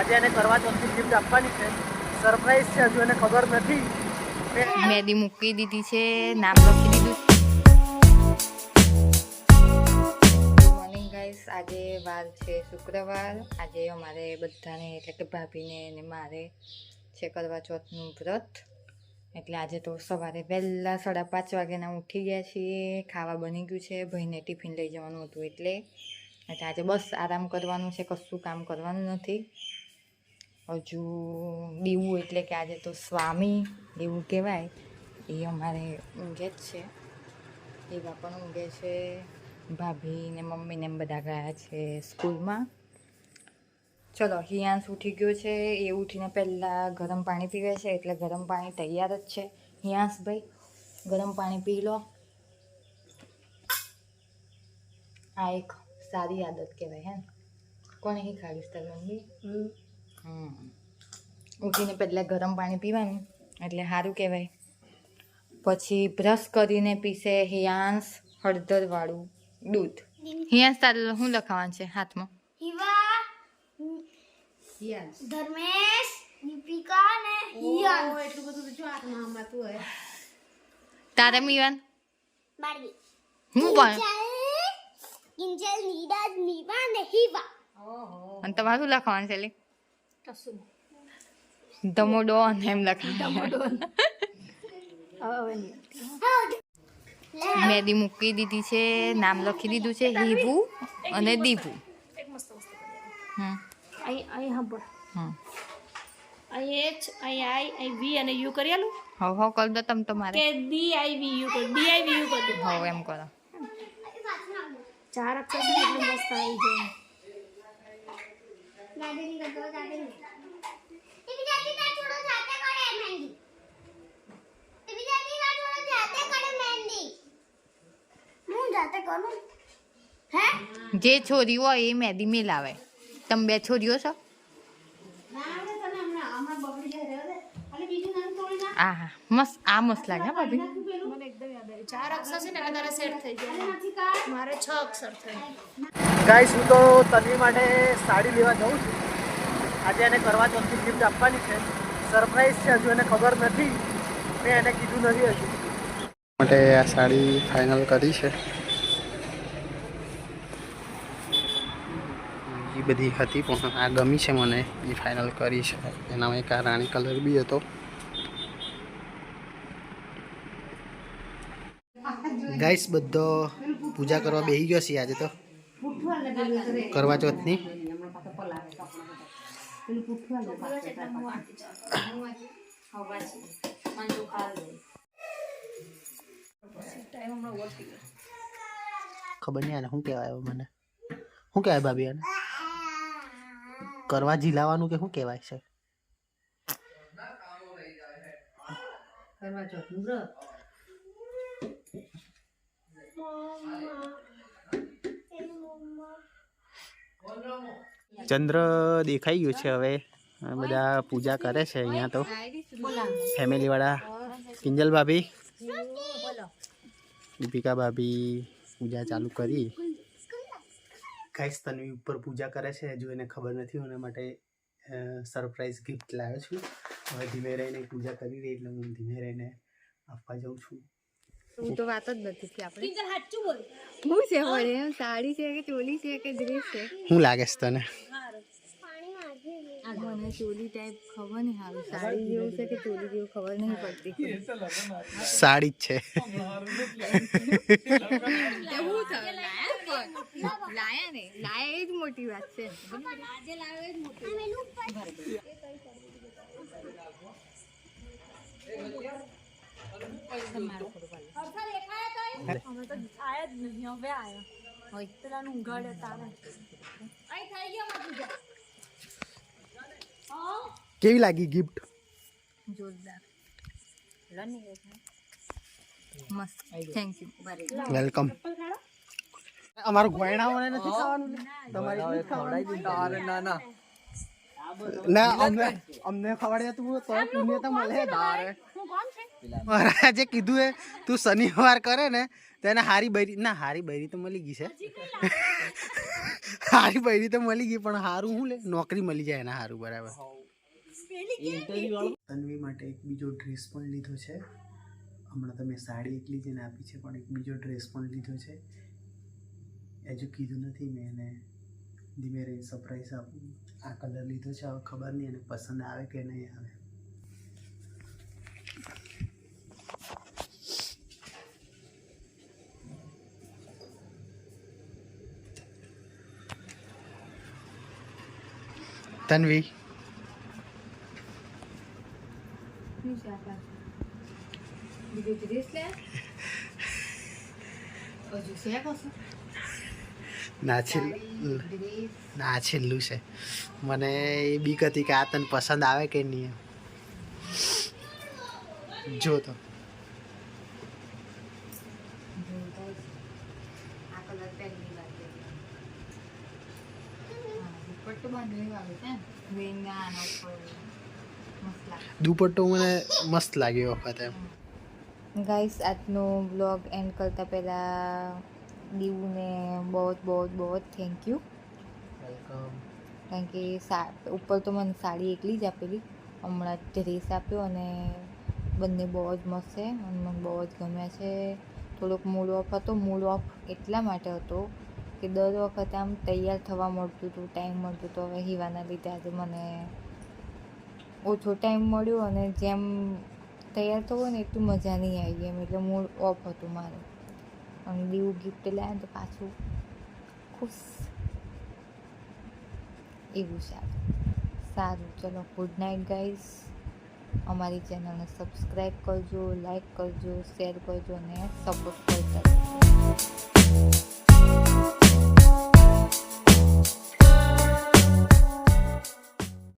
આજે એને કરવા ચોથની ગિફ્ટ આપવાની છે. સરપ્રાઈઝ છે, હજુ એને ખબર નથી. મેદી મૂકી દીધી છે, નામ લખી દીધું. આજે વાર છે શુક્રવાર. આજે અમારે બધાને, એટલે કે ભાભીને અને મારે છે કરવા ચોથનું વ્રત. એટલે આજે તો સવારે વહેલા સાડા પાંચ વાગ્યાના ઉઠી ગયા છીએ. ખાવા બની ગયું છે, ભાઈને ટિફિન લઈ જવાનું હતું એટલે. એટલે આજે બસ આરામ કરવાનું છે, કશું કામ કરવાનું નથી. હજુ દીવું એટલે કે આજે તો સ્વામી એવું કહેવાય, એ અમારે ઊંઘે જ છે. એવા પણ ઊંઘે છે, ભાભી ને મમ્મીને એમ બધા ગયા છે સ્કૂલમાં. ચલો, હિયાંશ ઉઠી ગયો છે, એ ઉઠીને પહેલાં ગરમ પાણી પીવે છે, એટલે ગરમ પાણી તૈયાર જ છે. હિયાંશભાઈ ગરમ પાણી પી લો. આ એક સારી આદત કહેવાય, હે કોને તારી મમ્મી હમ. ઉઠીને પહેલાં ગરમ પાણી પીવાનું એટલે સારું કહેવાય. પછી બ્રશ કરીને પીસે હિયાંશ હળદરવાળું દૂધ. હિયાંશ તારે શું લખાવાનું છે હાથમાં? ધર્મેશ દીપિકા ને હિયન તારે મીવાન બારવી હું પણ. કિંજલ નીરજ મીવા ને હિવા. અને તમારું લખવાનું છે લે ધમોડો અને એમ લખાવાનું મેદી મૂકી દીધી છે નામ લખી દીધું છે હિબુ અને દીપુ હમ. અહીં સાંભળ હમ. અહીં એચ અહીં આઈ અહીં વી અને યુ કરી આલું? હવ હવ કરી દો તમે તમારે. કે ડી આઈ વી યુ કર ડી આઈ વી યુ કરી હવ એમ કરો. ચાર અક્ષર એટલે મસ્ત આવી જાય. મહેંદી. હું જાતે કરું? હે? જે છોરી હોય એ મેદી મિલાવે તમે બે છોરીઓ છો? મસ્ત આ મસ્ત લાગે ભાભી મને એકદમ યાદ આવી. ચાર અક્ષર છે ને તારા સેટ થઈ જાય મારે છ અક્ષર થાય. ગાઈસ હું તો તન્વી માટે સાડી લેવા જાઉં છું. આજે એને કરવા ચોથની ગિફ્ટ આપવાની છે. સરપ્રાઈઝ છે હજુ એને ખબર નથી. મેં એને કીધું નથી હજુ. માટે આ સાડી ફાઇનલ કરી છે. એ બધી હતી પણ આ ગમી છે મને. એ ફાઇનલ કરી છે. એનામાં એક આ રાણી કલર બી હતો. ગાઈસ બધો પૂજા કરવા બેસી ગયો છે આજે તો. કરવા ચોથની ખબર નહીં આને શું કહેવાય મને. શું કહેવાય ભાભી આને? કરવા ઝીલાવાનું કે શું કહેવાય છે? ચંદ્ર દેખાઈ ગયું છે હવે. બધા પૂજા કરે છે અહીંયા તો. ફેમિલી વાળા કિંજલ ભાભી. દીપિકા ભાભી પૂજા ચાલુ કરી. ગાઈસ, તન્વી ઉપર પૂજા કરે છે. હજુ એને ખબર નથી, એના માટે સરપ્રાઈઝ ગિફ્ટ લાવ્યો છું. હવે ધીમે રહીને પૂજા કરી રહી, એટલે હું ધીમે રહીને આપવા જાઉં છું. હું તો વાત જ નથી કે આપણે. કિંજલ સાચું બોલ. હું છે વળે? એમ સાડી છે કે ચોલી છે કે ડ્રેસ છે? હું લાગે છે તને? મને ચોલી ટાઈપ ખબર નહીં હારું. સાડી જેવું છે કે ચોલી જેવું ખબર નહીં પડતી? સાડી જ છે. લાયા. ને? લાયા એ જ મોટી વાત છે. અમે તો આયા જ નહીં હવે આયા હોય પેલા ઊંઘાડે તારે અહીં થઈ ગયો મારું પૂજા કેવી લાગી ગિફ્ટ જોરદાર મસ્ત થેન્ક યુ વેલકમ અમારું ગોયણાઓને નથી ખાવાનું તમારી ખવડાવી ના ના ના અમને અમને ખવડાવે તું તો પુણ્ય તો મળે દારે મહારાજે કીધું એ તું શનિવાર કરે ને તેને હારી બૈરી ના હારી બૈરી તો મળી ગઈ છે. હારી બૈરી તો મળી ગઈ પણ હારું હું લે? નોકરી મળી જાય એના હારું બરાબર. તન્વી માટે એક બીજો ડ્રેસ પણ લીધો છે. હમણાં તમે સાડી એકલી જઈને આપી છે પણ એક બીજો ડ્રેસ પણ લીધો છે. હજુ કીધું નથી મેં એને ધીમે રહી સરપ્રાઈઝ આપું. આ કલર લીધો છે હવે ખબર નહીં એને પસંદ આવે કે નહીં આવે. તન્વી. ના છે ના છેલ્લું છે. મને એ બીક હતી કે આ તને પસંદ આવે કે નહીં જો તો આ કલર પહેલી વાર પહેર્યો. હા, દુપટ્ટો મને મસ્ત લાગ્યો વખત એમ. ગાઈસ આજનો બ્લોગ એન્ડ કરતાં પહેલાં દીવને બહુ બહુ બહુ થેન્ક યુ વેલકમ. કારણ કે સા ઉપર તો મને સાડી એકલી જ આપેલી. હમણાં જ ડ્રેસ આપ્યો અને બંને બહુ જ મસ્ત છે અને મને બહુ જ ગમ્યા છે. થોડોક મૂડ ઓફ હતો. મૂડ ઓફ એટલા માટે હતો કે દર વખતે આમ તૈયાર થવા મળતું હતું ટાઈમ મળતું હતો. હવે હિવાના લીધે આજે મને ઓછો ટાઈમ મળ્યો અને જેમ તૈયાર થવું ને એટલું મજા નહીં આવી એમ. એટલે મૂડ ઓફ હતું મારું. અને દીવું ગિફ્ટ લાવ્યા તો પાછું ખુશ. એવું સારું સારું, ચલો ગુડ નાઇટ ગાઈઝ અમારી ચેનલને સબસ્ક્રાઈબ કરજો લાઈક કરજો શેર કરજો અને સપોર્ટ કરજો.